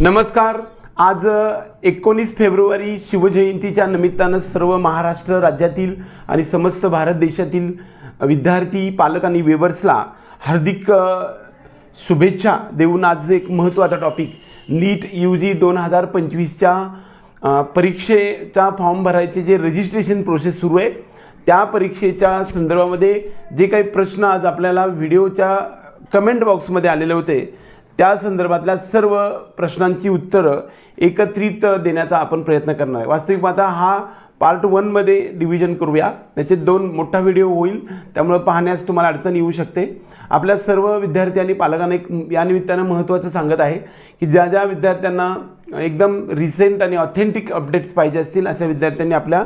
नमस्कार. आज एकोणीस फेब्रुवारी शिवजयंतीच्या निमित्तानं सर्व महाराष्ट्र राज्यातील आणि समस्त भारत देशातील विद्यार्थी पालक आणि वेवर्सला हार्दिक शुभेच्छा देऊन आज एक महत्त्वाचा टॉपिक नीट यू जी दोन हजार पंचवीसच्या परीक्षेचा फॉर्म भरायचे जे रजिस्ट्रेशन प्रोसेस सुरू आहे त्या परीक्षेच्या संदर्भामध्ये जे काही प्रश्न आज आपल्याला व्हिडिओच्या कमेंट बॉक्समध्ये आलेले होते त्या संदर्भातल्या सर्व प्रश्नांची उत्तरं एकत्रित देण्याचा आपण प्रयत्न करणार आहे. वास्तविक माता हा पार्ट वनमध्ये डिव्हिजन करूया. त्याचे दोन मोठा व्हिडिओ होईल. त्यामुळं पाहण्यास तुम्हाला अडचण येऊ शकते. आपल्या सर्व विद्यार्थी आणि पालकांना एक या निमित्तानं महत्त्वाचं सांगत आहे की ज्या ज्या विद्यार्थ्यांना एकदम रिसेंट आणि ऑथेंटिक अपडेट्स पाहिजे असतील अशा विद्यार्थ्यांनी आपल्या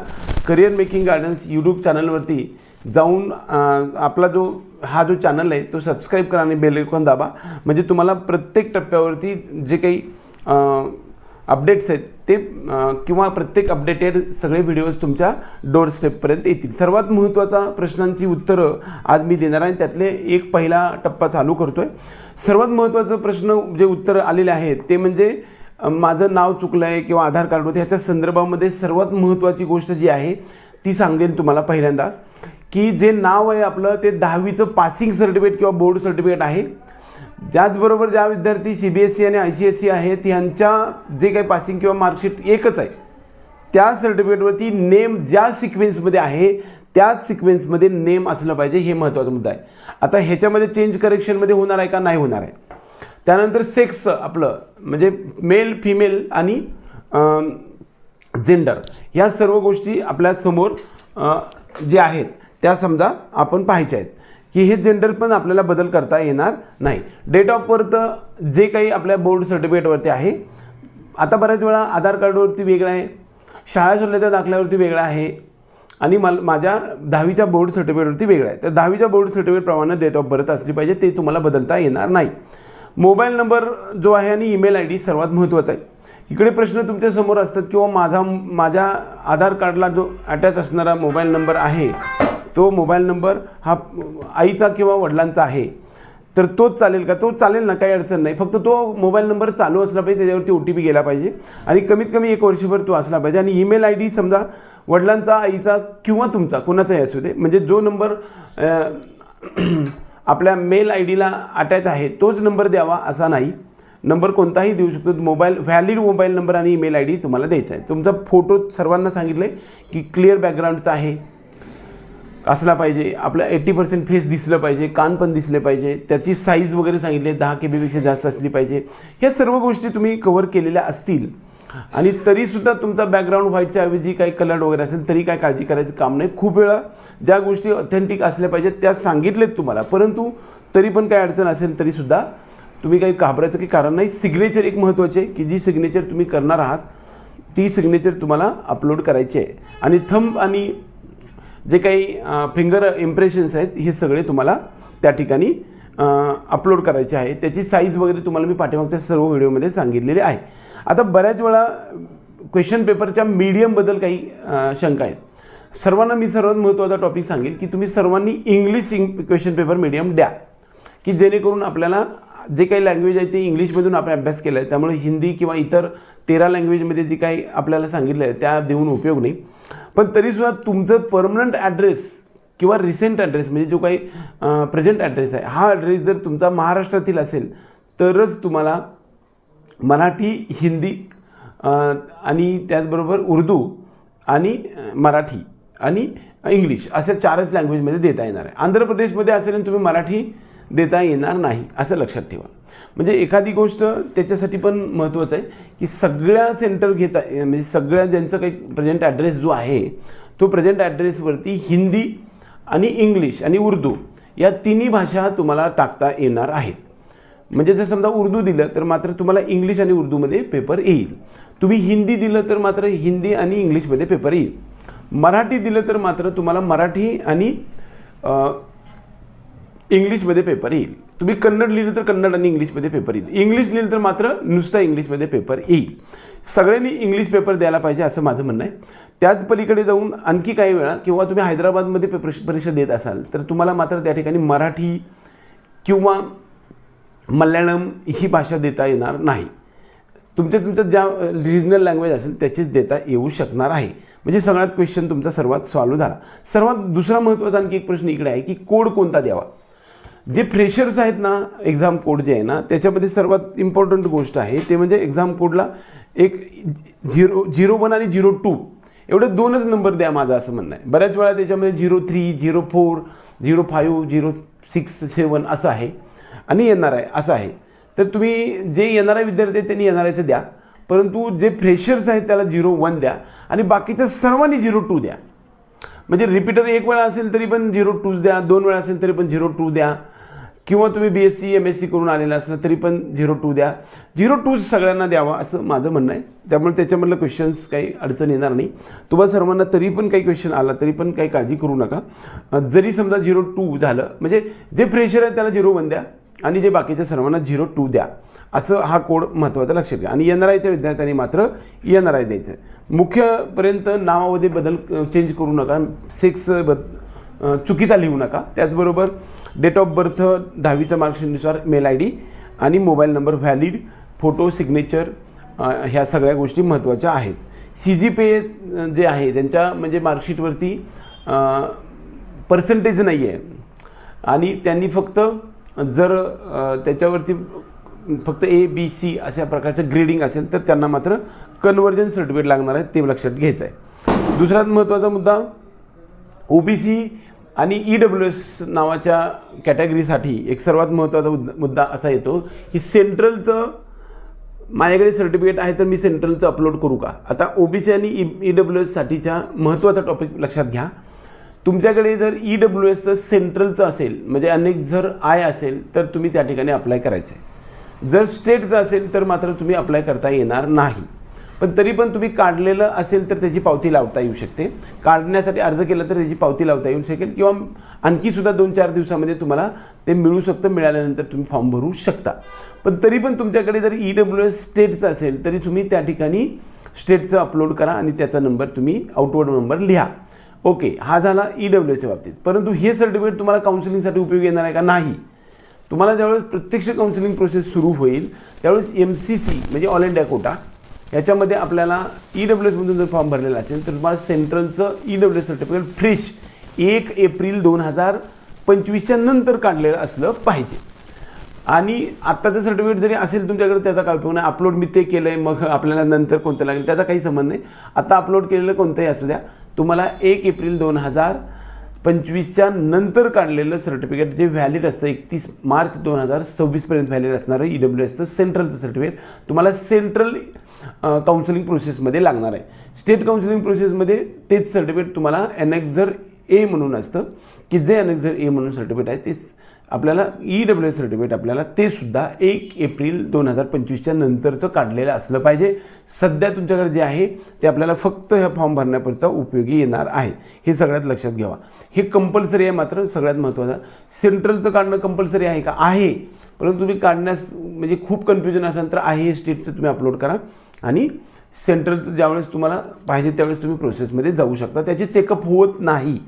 करिअर मेकिंग गार्डन्स यूट्यूब चॅनलवरती जाऊन आपला जो हा जो चॅनल आहे तो सबस्क्राईब करा आणि बेल दाबा. म्हणजे तुम्हाला प्रत्येक टप्प्यावरती जे काही अपडेट्स आहेत ते किंवा प्रत्येक अपडेटेड सगळे व्हिडिओज तुमच्या डोअर स्टेपपर्यंत येतील. सर्वात महत्त्वाचा प्रश्नांची उत्तरं आज मी देणार आहे. त्यातले एक पहिला टप्पा चालू करतो आहे सर्वात महत्त्वाचं प्रश्न जे उत्तर आलेले आहेत ते म्हणजे माझं नाव चुकलं आहे किंवा आधार कार्डमध्ये ह्याच्या संदर्भामध्ये सर्वात महत्त्वाची गोष्ट जी आहे ती सांगेन तुम्हाला पहिल्यांदा. की जे नाव आहे आपलं ते दहावीचं पासिंग सर्टिफिकेट किंवा बोर्ड सर्टिफिकेट आहे. त्याचबरोबर ज्या विद्यार्थी सी बी एस सी आणि आय सी एस सी आहेत यांच्या जे काही पासिंग किंवा मार्कशीट एकच आहे त्या सर्टिफिकेटवरती नेम ज्या सिक्वेन्समध्ये आहे त्याच सिक्वेन्समध्ये नेम असलं पाहिजे हे महत्त्वाचा मुद्दा आहे. आता ह्याच्यामध्ये चेंज करेक्शनमध्ये होणार आहे का? नाही होणार आहे. त्यानंतर सेक्स आपलं म्हणजे मेल फिमेल आणि जेंडर ह्या सर्व गोष्टी आपल्यासमोर जे आहेत त्या समजा आपण पाहायच्या आहेत. की हे जेंडर पण आपल्याला बदल करता येणार नाही. डेट ऑफ बर्थ जे काही आपल्या बोर्ड सर्टिफिकेटवरती आहे आता बऱ्याच वेळा आधार कार्डवरती वेगळं आहे. शाळा सोडल्याच्या दाखल्यावरती वेगळं आहे. आणि मला माझ्या दहावीच्या बोर्ड सर्टिफिकेटवरती वेगळं आहे. तर दहावीच्या बोर्ड सर्टिफिकेटप्रमाणे डेट ऑफ बर्थ असली पाहिजे ते तुम्हाला बदलता येणार नाही. मोबाईल नंबर जो आहे आणि ईमेल आय डी सर्वात महत्त्वाचा आहे. इकडे प्रश्न तुमच्यासमोर असतात किंवा माझा माझ्या आधार कार्डला जो अटॅच असणारा मोबाईल नंबर आहे तो मोबाईल नंबर हा आईचा किंवा वडिलांचा आहे तर तोच चालेल का? तो चालेल ना काही अडचण नाही. फक्त तो मोबाईल नंबर चालू असला पाहिजे त्याच्यावरती ओ टी पी गेला पाहिजे. आणि कमीत कमी एक वर्षभर तो असला पाहिजे. आणि ईमेल आय डी समजा वडिलांचा आईचा किंवा तुमचा कोणाचाही असू दे म्हणजे जो नंबर आपल्या मेल आय डीला अटॅच आहे तोच नंबर द्यावा असा नाही. नंबर कोणताही देऊ शकतो. मोबाईल व्हॅलिड मोबाईल नंबर आणि ईमेल आय डी तुम्हाला द्यायचा आहे. तुमचा फोटो सर्वांना सांगितलं आहे की क्लिअर बॅकग्राऊंडचा आहे. असला पाहिजे आपलं एट्टी पर्सेंट फेस दिसलं पाहिजे कान पण दिसले पाहिजे त्याची साईज वगैरे सांगितली दहा के बीपेक्षा जास्त असली पाहिजे ह्या सर्व गोष्टी तुम्ही कवर केलेल्या असतील. आणि तरीसुद्धा तुमचा बॅकग्राऊंड व्हाईटच्या ऐवजी काही कलर वगैरे असेल तरी काय काळजी करायचं काम नाही. खूप वेळा ज्या गोष्टी ऑथेंटिक असल्या पाहिजेत त्या सांगितलेत तुम्हाला. परंतु तरी पण काय अडचण असेल तरीसुद्धा तुम्ही काही घाबरायचं काही कारण नाही. सिग्नेचर एक महत्त्वाचे आहे की जी सिग्नेचर तुम्ही करणार आहात ती सिग्नेचर तुम्हाला अपलोड करायची आहे. आणि थंब आणि जे काही फिंगर इम्प्रेशन्स आहेत हे सगळे तुम्हाला त्या ठिकाणी अपलोड करायचे आहे. त्याची साईज वगैरे तुम्हाला मी पाठीमागच्या सर्व व्हिडिओमध्ये सांगितलेले आहे. आता बऱ्याच वेळा क्वेश्चन पेपरच्या मीडियमबद्दल काही शंका आहेत. सर्वांना मी सर्वात महत्त्वाचा टॉपिक सांगेल की तुम्ही सर्वांनी इंग्लिश इंग क्वेश्चन पेपर मीडियम द्या. की जेणेकरून आपल्याला जे काही लँग्वेज आहे ते इंग्लिशमधून आपण अभ्यास केला आहे त्यामुळे हिंदी किंवा इतर तेरा लँग्वेजमध्ये जे काही आपल्याला सांगितलं आहे त्या देऊन उपयोग नाही. पण तरीसुद्धा तुमचं परमनंट ॲड्रेस किंवा रिसेंट ॲड्रेस म्हणजे जो काही प्रेझेंट ॲड्रेस आहे हा ॲड्रेस जर तुमचा महाराष्ट्रातील असेल तरच तुम्हाला मराठी हिंदी आणि त्याचबरोबर उर्दू आणि मराठी आणि इंग्लिश अशा चारच लँग्वेजमध्ये देता येणार आहे. आंध्र प्रदेशमध्ये असेल आणि तुम्ही मराठी देता येणार नाही असं लक्षात ठेवा. म्हणजे एखादी गोष्ट त्याच्यासाठी पण महत्त्वाचं आहे की सगळ्या सेंटर घेता म्हणजे सगळ्या ज्यांचं काही प्रेझेंट ॲड्रेस जो आहे तो प्रेझेंट ॲड्रेसवरती हिंदी आणि इंग्लिश आणि उर्दू या तिन्ही भाषा तुम्हाला टाकता येणार आहेत. म्हणजे जर समजा उर्दू दिलं तर मात्र तुम्हाला इंग्लिश आणि उर्दूमध्ये पेपर येईल. तुम्ही हिंदी दिलं तर मात्र हिंदी आणि इंग्लिशमध्ये पेपर येईल. मराठी दिलं तर मात्र तुम्हाला मराठी आणि इंग्लिशमध्ये पेपर येईल. तुम्ही कन्नड लिहिलं तर कन्नड आणि इंग्लिशमध्ये पेपर येईल. इंग्लिश लिहिलं तर मात्र नुसता इंग्लिशमध्ये पेपर येईल. सगळ्यांनी इंग्लिश पेपर द्यायला पाहिजे असं माझं म्हणणं आहे. त्याच पलीकडे जाऊन आणखी काही वेळा किंवा तुम्ही हैदराबादमध्ये पेपर परीक्षा देत असाल तर तुम्हाला मात्र त्या ठिकाणी मराठी किंवा मल्याळम ही भाषा देता येणार नाही. तुमच्या तुमच्या ज्या रिजनल लँग्वेज असेल त्याचीच देता येऊ शकणार आहे. म्हणजे सगळ्यात क्वेश्चन तुमचा सर्वात सॉल्व्ह झाला. सर्वात दुसरा महत्त्वाचा आणखी एक प्रश्न इकडे आहे की कोड कोणता द्यावा? जे फ्रेशर्स आहेत ना एक्झाम कोड जे आहे ना त्याच्यामध्ये सर्वात इम्पॉर्टंट गोष्ट आहे ते म्हणजे एक्झाम कोडला एक झिरो झिरो वन आणि झिरो टू एवढे दोनच नंबर द्या माझं असं म्हणणं आहे. बऱ्याच वेळा त्याच्यामध्ये zero three zero four zero five zero six seven असं आहे. आणि येणार आहे असं आहे. तर तुम्ही जे येणारे विद्यार्थी आहेत त्यांनी येणाऱ्याचं द्या. परंतु जे फ्रेशर्स आहेत त्याला झिरो वन द्या. आणि बाकीच्या सर्वांनी झिरो टू द्या. म्हणजे रिपीटर एक वेळा असेल तरी पण झिरो टूज द्या. दोन वेळा असेल तरी पण झिरो टू द्या. किंवा तुम्ही B S C M S C करून आलेला असला तरी पण झिरो टू द्या. झिरो टू सगळ्यांना द्यावा असं माझं म्हणणं आहे. त्यामुळे त्याच्यामधलं क्वेश्चन्स काही अडचण येणार नाही. तुम्हाला सर्वांना तरी पण काही क्वेश्चन आला तरी पण काही काळजी करू नका. जरी समजा झिरो टू झालं म्हणजे जे फ्रेशर आहे त्याला झिरो वन द्या आणि जे बाकीच्या सर्वांना झिरो टू द्या. असं हा कोड महत्त्वाचा लक्षात घ्या. आणि एन आर आयच्या विद्यार्थ्यांनी मात्र एन आर आय द्यायचं आहे मुख्यपर्यंत नावामध्ये बदल चेंज करू नका. सेक्स बद चुकीचा लिहू नका. त्याचबरोबर डेट ऑफ बर्थ दहावीच्या मार्कशीटनुसार मेल आय डी आणि mobile number valid photo signature ह्या सगळ्या गोष्टी महत्त्वाच्या आहेत. सी जी पे जे आहे त्यांच्या म्हणजे मार्कशीटवरती पर्सेंटेज नाही आहे आणि त्यांनी फक्त जर त्याच्यावरती फक्त ए बी सी अशा प्रकारचं ग्रेडिंग असेल तर त्यांना मात्र कन्वर्जन सर्टिफिकेट लागणार आहे ते लक्षात घ्यायचं आहे दुसरा महत्त्वाचा मुद्दा ओ बी सी आणि ई डब्ल्यू एस नावाच्या कॅटेगरीसाठी एक सर्वात महत्त्वाचा मुद्दा मुद्दा असा येतो की सेंट्रलचं माझ्याकडे सर्टिफिकेट आहे तर मी सेंट्रलचं अपलोड करू का? आता ओ बी सी आणि e- ई ई डब्ल्यू एससाठीच्या महत्त्वाचा टॉपिक लक्षात घ्या. तुमच्याकडे जर ई डब्ल्यू एसचं सेंट्रलचं असेल म्हणजे अनेक जर आय असेल तर तुम्ही त्या ठिकाणी अप्लाय करायचं आहे जर स्टेटचं असेल तर मात्र तुम्ही अप्लाय करता येणार नाही. पण तरी पण तुम्ही काढलेलं असेल तर त्याची पावती लावता येऊ शकते. काढण्यासाठी अर्ज केला तर त्याची पावती लावता येऊ शकेल किंवा आणखीसुद्धा दोन चार दिवसामध्ये तुम्हाला ते मिळू शकतं. मिळाल्यानंतर तुम्ही फॉर्म भरू शकता. पण तरी पण तुमच्याकडे जर ई डब्ल्यू एस स्टेटचं असेल तरी तुम्ही त्या ठिकाणी स्टेटचं अपलोड करा आणि त्याचा नंबर तुम्ही आउटवर्ड नंबर लिहा. ओके हा झाला ई डब्ल्यू एसच्या बाबतीत. परंतु हे सर्टिफिकेट तुम्हाला काउन्सिलिंगसाठी उपयोगी येणार आहे का? नाही. तुम्हाला ज्यावेळेस प्रत्यक्ष काउन्सिलिंग प्रोसेस सुरू होईल त्यावेळेस एम सी सी म्हणजे ऑल इंडिया कोटा याच्यामध्ये आपल्याला ई डब्ल्यू एसमधून जर फॉर्म भरलेला असेल तर तुम्हाला सेंट्रलचं E W S certificate fresh एक एप्रिल दोन हजार पंचवीसच्या नंतर काढलेलं असलं पाहिजे. आणि आत्ताचं सर्टिफिकेट जरी असेल तुमच्याकडे त्याचा काय उपयोग नाही. अपलोड मी ते केलं आहे मग आपल्याला नंतर कोणतं लागेल त्याचा काही संबंध नाही. आता अपलोड केलेलं कोणतंही असू द्या तुम्हाला एक एप्रिल दोन हजार पंचवीसच्या नंतर काढलेलं सर्टिफिकेट जे व्हॅलिड असतं एकतीस मार्च दोन हजार सव्वीसपर्यंत व्हॅलिड असणारं ई डब्ल्यू एसचं सेंट्रलचं सर्टिफिकेट तुम्हाला सेंट्रल काउन्सिलिंग प्रोसेसमध्ये लागणार आहे. स्टेट काउन्सिलिंग प्रोसेसमध्ये तेच सर्टिफिकेट तुम्हाला एनेक्झर ए म्हणून असतं की जे एनेक्झर ए म्हणून सर्टिफिकेट आहे ते आपल्याला ई डब्ल्यू एस सर्टिफिकेट आपल्याला ते सुद्धा एक एप्रिल दोन हजार पंचवीसच्या नंतरचं काढलेलं असलं पाहिजे. सध्या तुमच्याकडे जे आहे ते आपल्याला फक्त ह्या फॉर्म भरण्यापुरता उपयोगी येणार आहे. हे सगळ्यात लक्षात घ्यावा. हे कंपल्सरी आहे मात्र सगळ्यात महत्त्वाचं. सेंट्रलचं काढणं कंपल्सरी आहे का? आहे. परंतु तुम्ही काढण्यास म्हणजे खूप कन्फ्युजन असाल तर आहे हे स्टेटचं तुम्ही अपलोड करा. आणि सेंट्रलचं ज्यावेळेस तुम्हाला पाहिजे त्यावेळेस तुम्ही प्रोसेसमध्ये जाऊ शकता. त्याचे चेकअप होत नाही.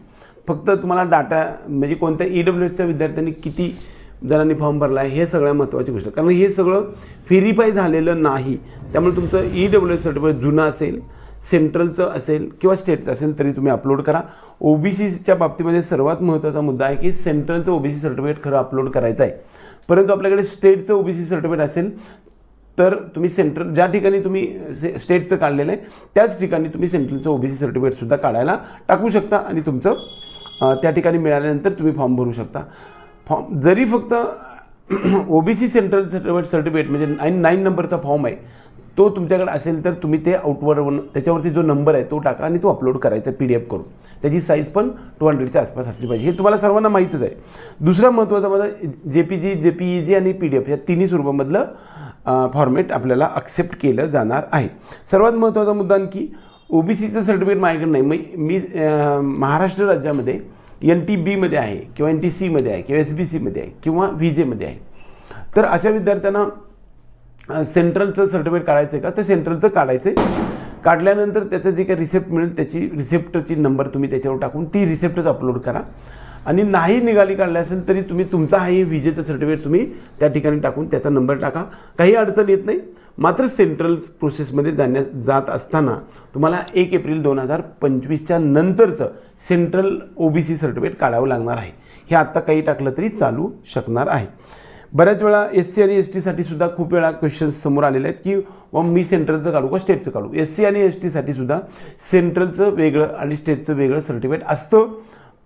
फक्त तुम्हाला डाटा म्हणजे कोणत्या ई डब्ल्यू एसच्या विद्यार्थ्यांनी किती जणांनी फॉर्म भरला आहे हे सगळ्या महत्त्वाची गोष्ट. कारण हे सगळं व्हेरीफाय झालेलं नाही. त्यामुळे तुमचं ई डब्ल्यू एस सर्टिफिकेट जुनं असेल सेंट्रलचं असेल किंवा स्टेटचं असेल तरी तुम्ही अपलोड करा. ओ बी सीच्या बाबतीमध्ये सर्वात महत्त्वाचा मुद्दा आहे की सेंट्रलचं ओ बी सी सर्टिफिकेट खरं अपलोड करायचं आहे. परंतु आपल्याकडे स्टेटचं ओ बी सी सर्टिफिकेट असेल तर तुम्ही सेंट्रल ज्या ठिकाणी तुम्ही से स्टेटचं काढलेलं आहे त्याच ठिकाणी तुम्ही सेंट्रलचं ओ बी सी सर्टिफिकेटसुद्धा काढायला टाकू शकता आणि तुमचं त्या ठिकाणी मिळाल्यानंतर तुम्ही फॉर्म भरू शकता. फॉर्म जरी फक्त O B C central certificate certificate म्हणजे नाईन नाईन नंबरचा फॉर्म आहे तो तुमच्याकडे असेल तर तुम्ही ते आउटवर त्याच्यावरती जो नंबर आहे तो टाका आणि तो अपलोड करायचा पी डी एफ करून. त्याची साईज पण टू हंड्रेडच्या आसपास असली पाहिजे. हे तुम्हाला सर्वांना माहीतच आहे. दुसरा महत्त्वाचा माझा J P G J P E जी आणि पी डी एफ या तिन्ही स्वरूपामधलं फॉर्मेट आपल्याला अक्सेप्ट केलं जाणार आहे. सर्वात महत्त्वाचा मुद्दा आणखी ओ बी सीचं सर्टिफिकेट माझ्याकडे नाही. मग मी महाराष्ट्र राज्यामध्ये एन टी बीमध्ये आहे किंवा एन टी सीमध्ये आहे किंवा एस बी सीमध्ये आहे किंवा व्ही जेमध्ये आहे. तर अशा विद्यार्थ्यांना सेंट्रलचं सर्टिफिकेट काढायचं आहे का? तर सेंट्रलचं काढायचं आहे काढल्यानंतर त्याचं जे काही रिसेप्ट मिळेल त्याची रिसेप्टची नंबर तुम्ही त्याच्यावर टाकून ती रिसेप्टच अपलोड करा. आणि नाही निघाली काढली असेल तरी तुम्ही तुमचा हा हे विजेचं सर्टिफिकेट तुम्ही त्या ठिकाणी टाकून त्याचा नंबर टाका. काही अडचण येत नाही. मात्र सेंट्रल प्रोसेसमध्ये जाण्या जात असताना तुम्हाला एक एप्रिल दोन हजार पंचवीसच्या नंतरचं central O B C certificate काढावं लागणार आहे. हे आत्ता काही टाकलं तरी चालू शकणार आहे. बऱ्याच वेळा एस सी आणि एस टीसाठी सुद्धा खूप वेळा क्वेश्चन्स समोर आलेले आहेत की व मी सेंट्रलचं काढू का स्टेटचं काढू? एस सी आणि एस टीसाठी सुद्धा सेंट्रलचं वेगळं आणि स्टेटचं वेगळं सर्टिफिकेट असतं.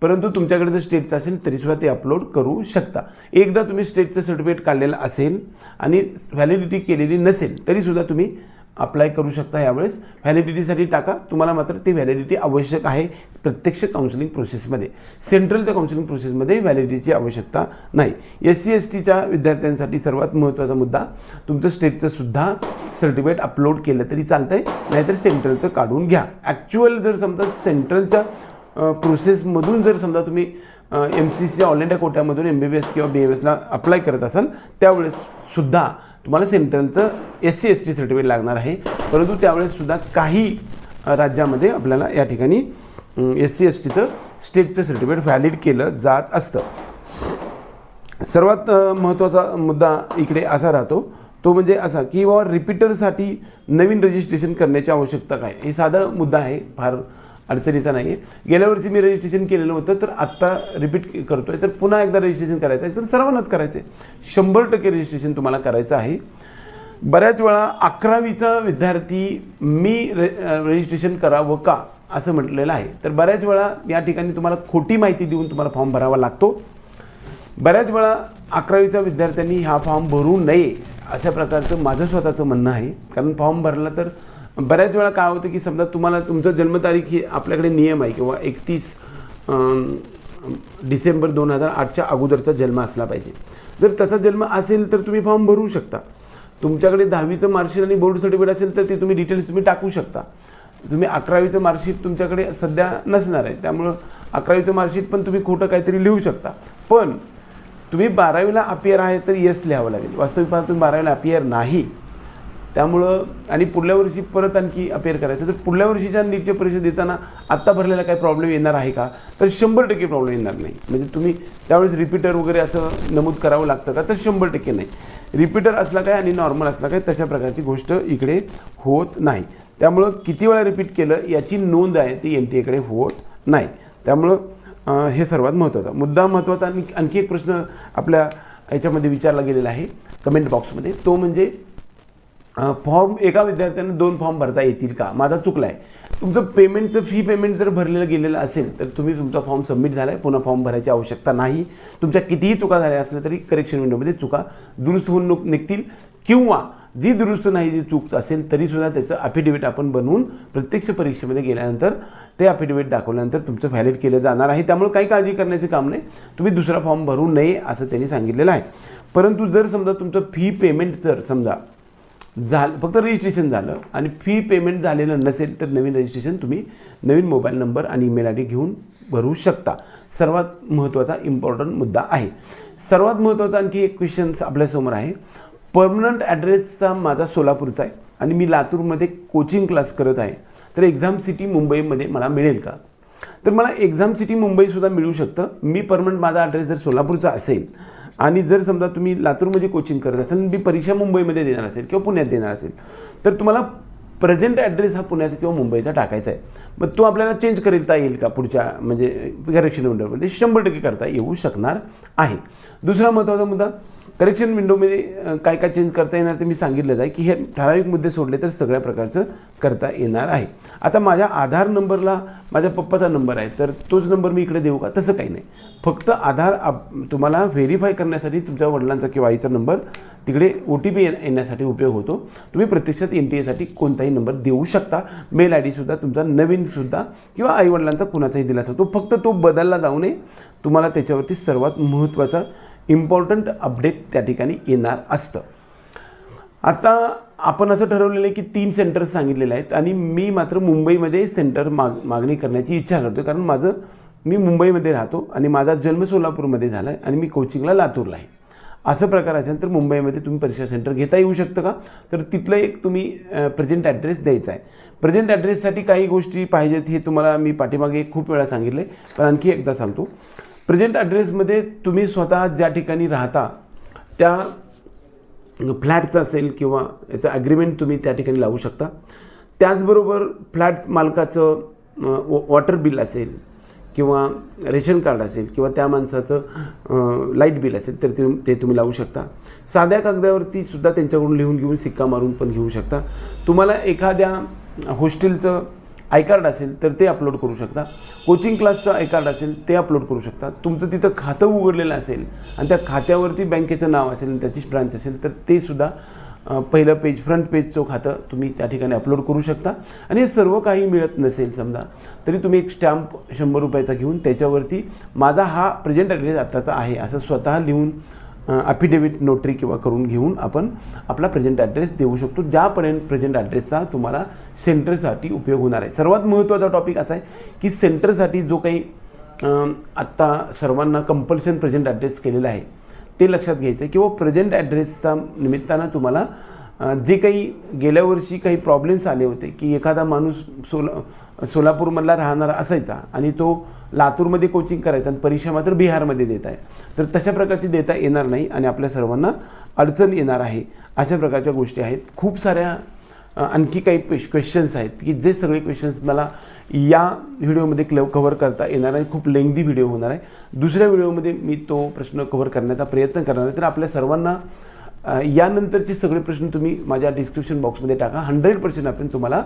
परंतु तुमच्याकडे जर स्टेटचं असेल तरीसुद्धा ते अपलोड करू शकता. एकदा तुम्ही स्टेटचं सर्टिफिकेट काढलेलं असेल आणि व्हॅलिडिटी केलेली नसेल तरीसुद्धा तुम्ही अप्लाय करू शकता यावेळेस. व्हॅलिडिटीसाठी टाका. तुम्हाला मात्र ती व्हॅलिडिटी आवश्यक आहे प्रत्यक्ष काउन्सिलिंग प्रोसेसमध्ये सेंट्रलच्या काउन्सिलिंग प्रोसेसमध्ये व्हॅलिडिटीची आवश्यकता नाही. एस सी एस टीच्या विद्यार्थ्यांसाठी सर्वात महत्त्वाचा मुद्दा तुमचं स्टेटचं सुद्धा सर्टिफिकेट अपलोड केलं तरी चालतं आहे नाहीतर सेंट्रलचं काढून घ्या. ॲक्च्युअल जर समजा सेंट्रलच्या प्रोसेसमधून जर समजा तुम्ही M C C all India कोट्यामधून M B B S किंवा बी एम एसला अप्लाय करत असाल त्यावेळेस सुद्धा तुम्हाला सेंट्रलचं S C S T certificate लागणार आहे. परंतु त्यावेळेससुद्धा काही राज्यामध्ये आपल्याला या ठिकाणी एस सी एस टीचं स्टेटचं सर्टिफिकेट व्हॅलिड केलं जात असतं. सर्वात महत्त्वाचा मुद्दा इकडे असा राहतो तो म्हणजे असा की बाबा रिपीटरसाठी नवीन रजिस्ट्रेशन करण्याची आवश्यकता काय? हे साधा मुद्दा आहे फार अडचणीचा नाही आहे गेल्या वर्षी मी रजिस्ट्रेशन केलेलं होतं तर आत्ता रिपीट करतो आहे तर पुन्हा एकदा रजिस्ट्रेशन करायचं आहे तर सर्वांनाच करायचं आहे शंभर टक्के रजिस्ट्रेशन तुम्हाला करायचं आहे. बऱ्याच वेळा अकरावीचा विद्यार्थी मी रे रजिस्ट्रेशन करावं का असं म्हटलेलं आहे. तर बऱ्याच वेळा या ठिकाणी तुम्हाला खोटी माहिती देऊन तुम्हाला फॉर्म भरावा लागतो. बऱ्याच वेळा अकरावीच्या विद्यार्थ्यांनी हा फॉर्म भरू नये अशा प्रकारचं माझं स्वतःचं म्हणणं आहे. कारण फॉर्म भरला तर बऱ्याच वेळा काय होतं की समजा तुम्हाला तुमचं जन्मतारीख ही आपल्याकडे नियम आहे किंवा एकतीस डिसेंबर दोन हजार आठच्या अगोदरचा जन्म असला पाहिजे. जर तसा जन्म असेल तर तुम्ही फॉर्म भरू शकता. तुमच्याकडे दहावीचं मार्कशीट आणि बोर्ड सर्टिफिकेट असेल तर ते तुम्ही डिटेल्स तुम्ही टाकू शकता. तुम्ही अकरावीचं मार्कशीट तुमच्याकडे सध्या नसणार आहे. त्यामुळं अकरावीचं मार्कशीट पण तुम्ही खोटं काहीतरी लिहू शकता. पण तुम्ही बारावीला अपियर आहे तर येस लिहावं लागेल. वास्तविक पाहता तुम्ही बारावीला अपियर नाही. त्यामुळं आणि पुढल्या वर्षी परत आणखी अपेअर करायचं. तर पुढल्या वर्षीच्या नीटच्या परीक्षा देताना आत्ता भरलेला काही प्रॉब्लेम येणार आहे का? तर शंभर टक्के प्रॉब्लेम येणार नाही. म्हणजे तुम्ही त्यावेळेस रिपीटर वगैरे असं नमूद करावं लागतं का? तर शंभर टक्के नाही. रिपीटर असला काय आणि नॉर्मल असला काय तशा प्रकारची गोष्ट इकडे होत नाही. त्यामुळं किती वेळा रिपीट केलं याची नोंद आहे ती एन टी एकडे होत नाही. त्यामुळं हे सर्वात महत्त्वाचा मुद्दा महत्त्वाचा आणि आणखी एक प्रश्न आपल्या याच्यामध्ये विचारला गेलेला आहे कमेंट बॉक्समध्ये तो म्हणजे फॉर्म एका विद्यार्थ्याने दोन फॉर्म भरता येतील का? माझा चुकला आहे तुमचं पेमेंटचं फी पेमेंट जर भरलेलं गेलेलं असेल तर तुम्ही तुमचा फॉर्म सबमिट झाला आहे पुन्हा फॉर्म भरायची आवश्यकता नाही. तुमच्या कितीही चुका झाल्या असल्या तरी करेक्शन विंडोमध्ये चुका दुरुस्त होऊन नुक- निघतील. किंवा जी दुरुस्त नाही जी चूक असेल तरीसुद्धा त्याचं अफिडेविट आपण बनवून प्रत्यक्ष परीक्षेमध्ये गेल्यानंतर ते अफिडेविट दाखवल्यानंतर तुमचं व्हॅलिड केलं जाणार आहे. त्यामुळे काही काळजी करण्याचे काम नाही. तुम्ही दुसरा फॉर्म भरू नये असं त्यांनी सांगितलेलं आहे. परंतु जर समजा तुमचं फी पेमेंट जर समजा झालं फक्त रजिस्ट्रेशन झालं आणि फी पेमेंट झालेलं नसेल तर नवीन रजिस्ट्रेशन तुम्ही नवीन मोबाईल नंबर आणि ईमेल आय डी घेऊन भरू शकता. सर्वात महत्त्वाचा इम्पॉर्टंट मुद्दा आहे. सर्वात महत्त्वाचा आणखी एक क्वेश्चन आपल्यासमोर आहे. परमनंट ॲड्रेसचा माझा सोलापूरचा आहे आणि मी लातूरमध्ये कोचिंग क्लास करत आहे. तर एक्झाम सिटी मुंबईमध्ये मला मिळेल का? तर मला एक्झाम सिटी मुंबईसुद्धा मिळू शकतं. मी परमनंट माझा ॲड्रेस जर सोलापूरचा असेल आणि जर समजा तुम्ही लातूरमध्ये कोचिंग करत असाल मी परीक्षा मुंबईमध्ये देणार असेल किंवा पुण्यात देणार असेल तर तुम्हाला प्रेझेंट ॲड्रेस हा पुण्याचा किंवा मुंबईचा टाकायचा आहे. मग तो आपल्याला चेंज करता येईल का पुढच्या म्हणजे करेक्शन विंडोमध्ये शंभर टक्के करता येऊ शकणार आहे. दुसरा महत्त्वाचा मुद्दा करेक्शन विंडोमध्ये काय काय चेंज करता येणार ते मी सांगितलंच आहे की हे ठराविक मुद्दे सोडले तर सगळ्या प्रकारचं करता येणार आहे. आता माझ्या आधार नंबरला माझ्या पप्पाचा नंबर आहे तर तोच नंबर मी इकडे देऊ का? तसं काही नाही. फक्त आधार आप तुम्हाला व्हेरीफाय करण्यासाठी तुमच्या वडिलांचा किंवा आईचा नंबर तिकडे ओ टी पी येण्यासाठी उपयोग होतो. तुम्ही प्रत्यक्षात एन टी एसाठी कोणताही नंबर देऊ शकता. मेल आय डीसुद्धा तुमचा नवीनसुद्धा किंवा आईवडिलांचा कुणाचाही दिला असतो फक्त तो बदलला जाऊ नये. तुम्हाला त्याच्यावरती सर्वात महत्त्वाचा इम्पॉर्टंट अपडेट त्या ठिकाणी येणार असतं. आता आपण असं ठरवलेलं आहे की तीन सेंटर्स सांगितलेले आहेत आणि मी मात्र मुंबईमध्ये सेंटर माग मागणी करण्याची इच्छा करतो कारण माझं मी मुंबईमध्ये राहतो आणि माझा जन्म सोलापूरमध्ये झाला आहे आणि मी कोचिंगला लातूरला आहे. असं प्रकार असेल तर मुंबईमध्ये तुम्ही परीक्षा सेंटर घेता येऊ शकतं का? तर तिथलं एक तुम्ही प्रेझेंट ॲड्रेस द्यायचा आहे. प्रेझेंट ॲड्रेससाठी काही गोष्टी पाहिजेत हे तुम्हाला मी पाठीमागे खूप वेळा सांगितलं आहे पण आणखी एकदा सांगतो. प्रेझेंट ॲड्रेसमध्ये तुम्ही स्वतः ज्या ठिकाणी राहता त्या फ्लॅटचं असेल किंवा याचं ॲग्रीमेंट तुम्ही त्या ठिकाणी लावू शकता. त्याचबरोबर फ्लॅट मालकाचं वॉ- वॉटर बिल असेल किंवा रेशन कार्ड असेल किंवा त्या माणसाचं लाइट बिल असेल तर ते ते तुम्ही लावू शकता. साध्या कागदावरती सुद्धा त्यांच्याकडून लिहून घेऊन सिक्का मारून पण घेऊ शकता. तुम्हाला एखाद्या हॉस्टेलचं आय कार्ड असेल तर ते अपलोड करू शकता. कोचिंग क्लासचं आय कार्ड असेल ते अपलोड करू शकता. तुमचं तिथं खातं उघडलेलं असेल आणि त्या खात्यावरती बँकेचं नाव असेल आणि त्याची ब्रांच असेल तर ते सुद्धा पहिलं पेज फ्रंट पेजचं खातं तुम्ही त्या ठिकाणी अपलोड करू शकता. आणि हे सर्व काही मिळत नसेल समजा तरी तुम्ही एक स्टॅम्प शंभर रुपयाचा घेऊन त्याच्यावरती माझा हा प्रेझेंट ॲड्रेस आत्ताचा आहे असं स्वतः लिहून अफिडेविट नोटरी किंवा करून घेऊन आपण आपला प्रेझेंट ॲड्रेस देऊ शकतो. ज्यापर्यंत प्रेझेंट ॲड्रेसचा तुम्हाला सेंटरसाठी उपयोग होणार आहे. सर्वात महत्त्वाचा टॉपिक असा आहे की सेंटरसाठी जो काही आत्ता सर्वांना कंपल्शन प्रेझेंट ॲड्रेस केलेला आहे ते लक्षात घ्यायचं आहे किंवा प्रेझेंट ॲड्रेसचा निमित्तानं तुम्हाला जे काही गेल्या वर्षी काही प्रॉब्लेम्स आले होते की एखादा माणूस सोला सोलापूरमधला राहणारा असायचा आणि तो लातूरमध्ये कोचिंग करायचा आणि परीक्षा मात्र बिहारमध्ये देत आहे. तर तशा प्रकारची देता येणार नाही आणि आपल्या सर्वांना अडचण येणार आहे अशा प्रकारच्या गोष्टी आहेत. खूप साऱ्या आणखी काही क्वेश्चन्स आहेत की जे सगळे क्वेश्चन्स मला या व्हिडिओमध्ये क्ल कव्हर करता येणार आहे. खूप लेंदी व्हिडिओ होणार आहे. दुसऱ्या व्हिडिओमध्ये मी तो प्रश्न कव्हर करण्याचा प्रयत्न करणार आहे. तर आपल्या सर्वांना यानंतरचे सगळे प्रश्न तुम्ही माझ्या डिस्क्रिप्शन बॉक्समध्ये टाका. हंड्रेड पर्सेंट आपण तुम्हाला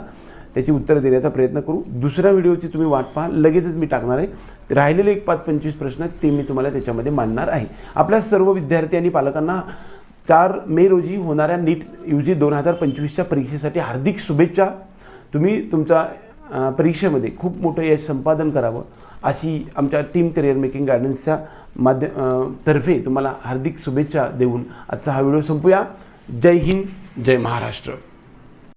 त्याची उत्तरं देण्याचा प्रयत्न करू. दुसऱ्या व्हिडिओची तुम्ही वाट पहा. लगेचच मी टाकणार आहे. राहिलेले एक पाच पंचवीस प्रश्न ते मी तुम्हाला त्याच्यामध्ये मांडणार आहे. आपल्या सर्व विद्यार्थी आणि पालकांना चार मे रोजी होणाऱ्या नीट यू जी दोन हजार पंचवीसच्या परीक्षेसाठी हार्दिक शुभेच्छा. तुम्ही तुमचा परीक्षेमध्ये खूप मोठं यश संपादन करावं अशी आमच्या टीम करिअर मेकिंग गार्डन्सच्या माध्य तर्फे तुम्हाला हार्दिक शुभेच्छा देऊन आजचा हा व्हिडिओ संपूया. जय हिंद जय महाराष्ट्र.